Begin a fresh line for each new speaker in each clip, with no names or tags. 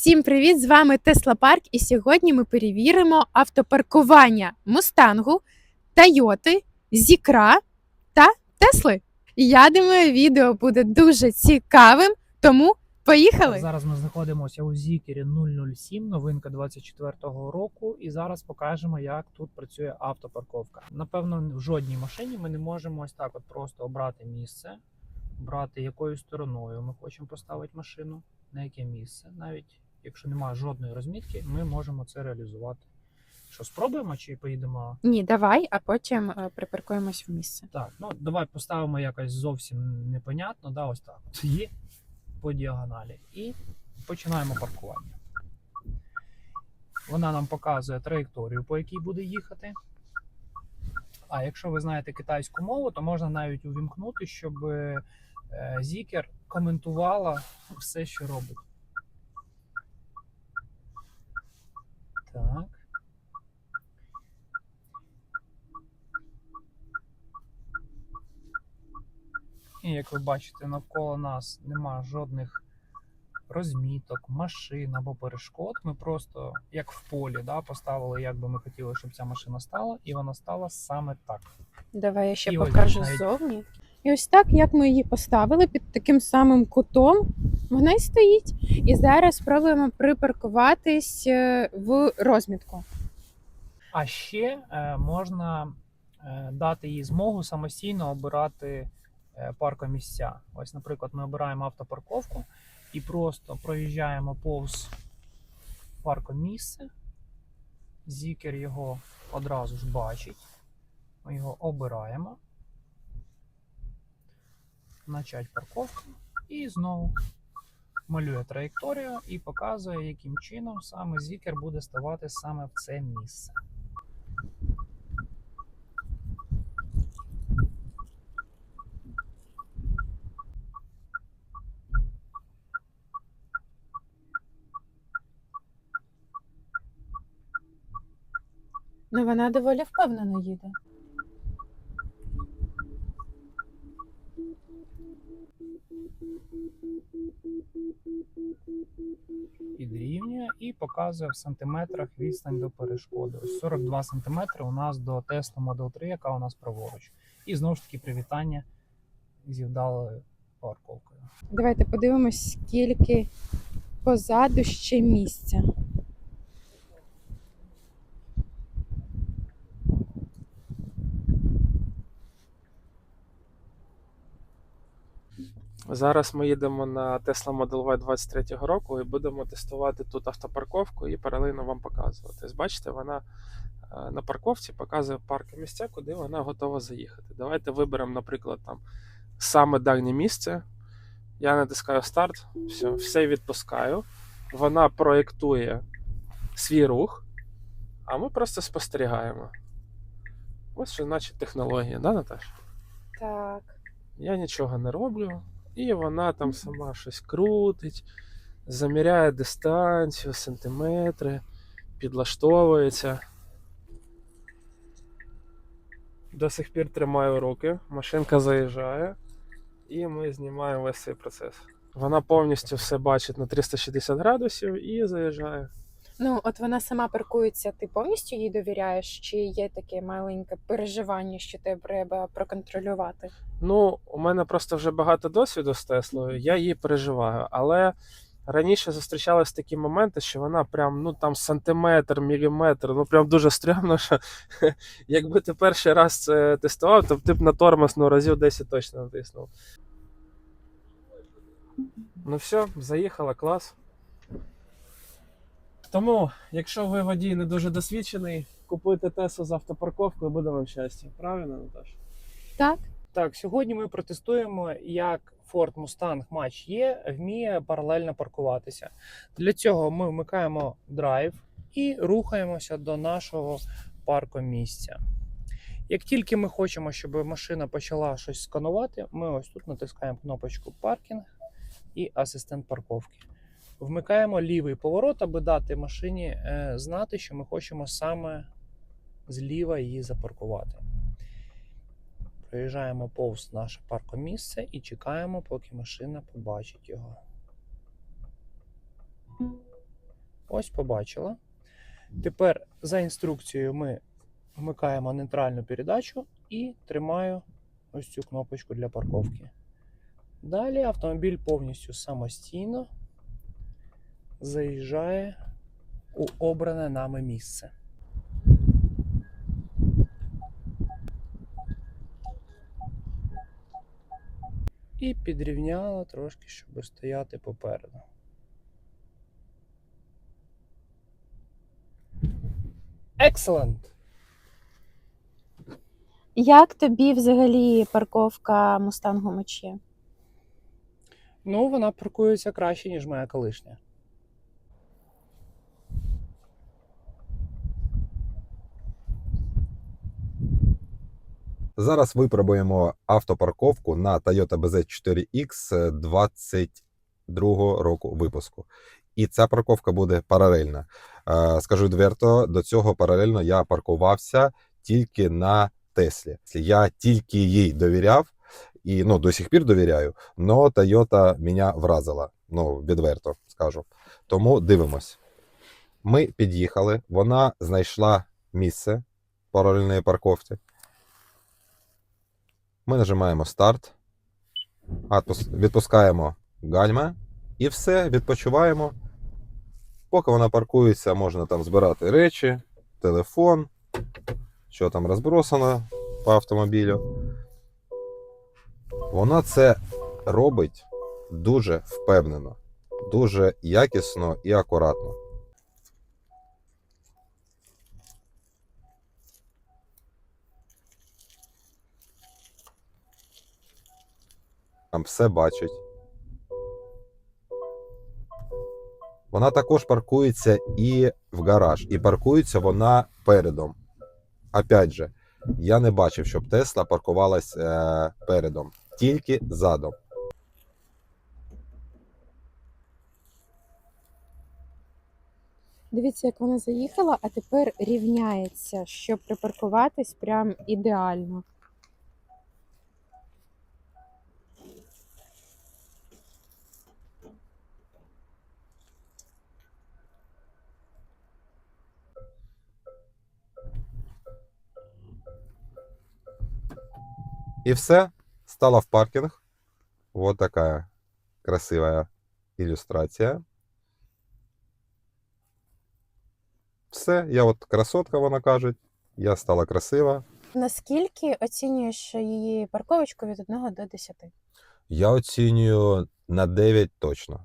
Всім привіт! З вами Тесла Парк, і сьогодні ми перевіримо автопаркування Мустангу, Тойоти, Зікра та Тесли. Я думаю, відео буде дуже цікавим, тому поїхали!
Зараз ми знаходимося у Зікері 007, новинка 24-го року, і зараз покажемо, як тут працює автопарковка. Напевно, в жодній машині ми не можемо ось так от просто обрати місце, обрати якою стороною ми хочемо поставити машину, на яке місце. Навіть якщо немає жодної розмітки, ми можемо це реалізувати. Що спробуємо чи поїдемо?
Ні, давай, а потім е, припаркуємось в місце.
Так, ну давай поставимо якось зовсім непонятно, да, ось так. От Є по діагоналі. І починаємо паркування. Вона нам показує траєкторію, по якій буде їхати. А якщо ви знаєте китайську мову, то можна навіть увімкнути, щоб е, Зікер коментувала все, що робить. Так. І як ви бачите, навколо нас нема жодних розміток, машин або перешкод. Ми просто, як в полі, да, поставили, як би ми хотіли, щоб ця машина стала, і вона стала саме так.
Давай я ще
І
покажу
навіть-
ззовні. І ось так, як ми її поставили під таким самим кутом, вона й стоїть. І зараз спробуємо припаркуватись е, в розмітку.
А ще е, можна е, дати їй змогу самостійно обирати паркомісця. Ось, наприклад, ми обираємо автопарковку і просто проїжджаємо повз паркомісце. Зікер його одразу ж бачить. Ми його обираємо. Начать парковку і знову малює траєкторію і показує, яким чином саме зікер буде ставати саме в це місце.
Ну вона доволі впевнено їде.
І показує в сантиметрах відстань до перешкоди. Ось 42 сантиметри у нас до Tesla Model 3, яка у нас праворуч. І знову ж таки привітання зі вдалою парковкою.
Давайте подивимось, скільки позаду ще місця.
Зараз ми їдемо на Tesla Model Y 23 року і будемо тестувати тут автопарковку і паралельно вам показувати. Ось Бачите, вона е, на парковці показує парки місця, куди вона готова заїхати. Давайте виберемо, наприклад, там саме дальнє місце. Я натискаю старт, все, все відпускаю. Вона проєктує свій рух, а ми просто спостерігаємо. Ось що значить технологія, да, Наташа?
Так.
Я нічого не роблю, і вона там сама щось крутить, заміряє дистанцію, сантиметри, підлаштовується. До сих пір тримаю руки, машинка заїжджає, і ми знімаємо весь цей процес. Вона повністю все бачить на 360 градусів і заїжджає.
Ну, от вона сама паркується, ти повністю їй довіряєш, чи є таке маленьке переживання, що тебе треба проконтролювати?
Ну, у мене просто вже багато досвіду з Теслою, я її переживаю. Але раніше зустрічались такі моменти, що вона прям ну там сантиметр, міліметр, ну прям дуже стрьомно, що якби ти перший раз це тестував, то ти б на тормоз ну, разів 10 точно натиснув. Ну все, заїхала, клас. Тому, якщо ви водій не дуже досвідчений, купуйте Теслу з автопарковкою, буде вам щастя. Правильно, Наташа?
Так.
Так, сьогодні ми протестуємо, як Ford Mustang Mach-E вміє паралельно паркуватися. Для цього ми вмикаємо драйв і рухаємося до нашого паркомісця. Як тільки ми хочемо, щоб машина почала щось сканувати, ми ось тут натискаємо кнопочку паркінг і асистент парковки. Вмикаємо лівий поворот, аби дати машині е, знати, що ми хочемо саме зліва її запаркувати. Проїжджаємо повз наше паркомісце і чекаємо, поки машина побачить його. Ось побачила. Тепер за інструкцією ми вмикаємо нейтральну передачу і тримаю ось цю кнопочку для парковки. Далі автомобіль повністю самостійно заїжджає у обране нами місце. І підрівняла трошки, щоб стояти попереду. Excellent!
Як тобі взагалі парковка Мустангу Мачі?
Ну, вона паркується краще, ніж моя колишня.
Зараз випробуємо автопарковку на Toyota BZ4X 22 року випуску. І ця парковка буде паралельна. Е, Скажу відверто, до цього паралельно я паркувався тільки на Теслі. Я тільки їй довіряв і ну, до сих пір довіряю, але Toyota мене вразила. Ну, відверто скажу. Тому дивимось. Ми під'їхали, вона знайшла місце паралельної парковці. Ми нажимаємо старт, відпускаємо гальма і все, відпочиваємо. Поки вона паркується, можна там збирати речі, телефон, що там розбросано по автомобілю. Вона це робить дуже впевнено, дуже якісно і акуратно. Там все бачить. Вона також паркується і в гараж, і паркується вона передом. Опять же, я не бачив, щоб Тесла паркувалась е, передом, тільки задом.
Дивіться, як вона заїхала, а тепер рівняється, щоб припаркуватись прям ідеально.
И все, стала в паркинг. Вот такая красивая ілюстрація. Все, я от красотка, вона каже. Я стала красива.
Наскільки оцінюєш її парковочку від 1 до 10?
Я оцінюю на 9 точно.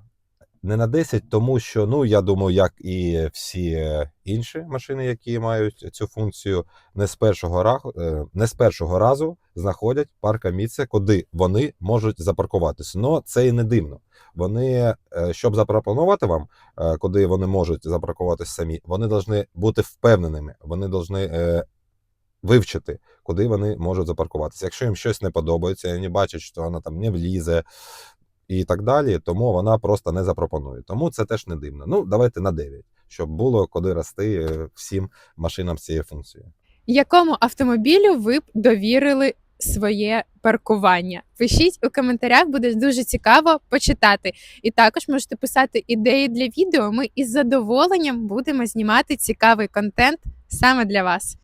Не на 10, тому що, ну, я думаю, як і всі е, інші машини, які мають цю функцію, не з першого, раху, е, не з першого разу знаходять парка місце, куди вони можуть запаркуватися. Но це і не дивно. Вони, е, щоб запропонувати вам, куди вони можуть запаркуватися самі, вони повинні бути впевненими, вони повинні вивчити, куди вони можуть запаркуватися. Якщо їм щось не подобається, вони бачать, що вона там не влізе і так далі, тому вона просто не запропонує. Тому це теж не дивно. Ну, давайте на 9, щоб було куди рости е, всім машинам з цією функцією.
Якому автомобілю ви б довірили своє паркування? Пишіть у коментарях, буде дуже цікаво почитати. І також можете писати ідеї для відео. Ми із задоволенням будемо знімати цікавий контент саме для вас.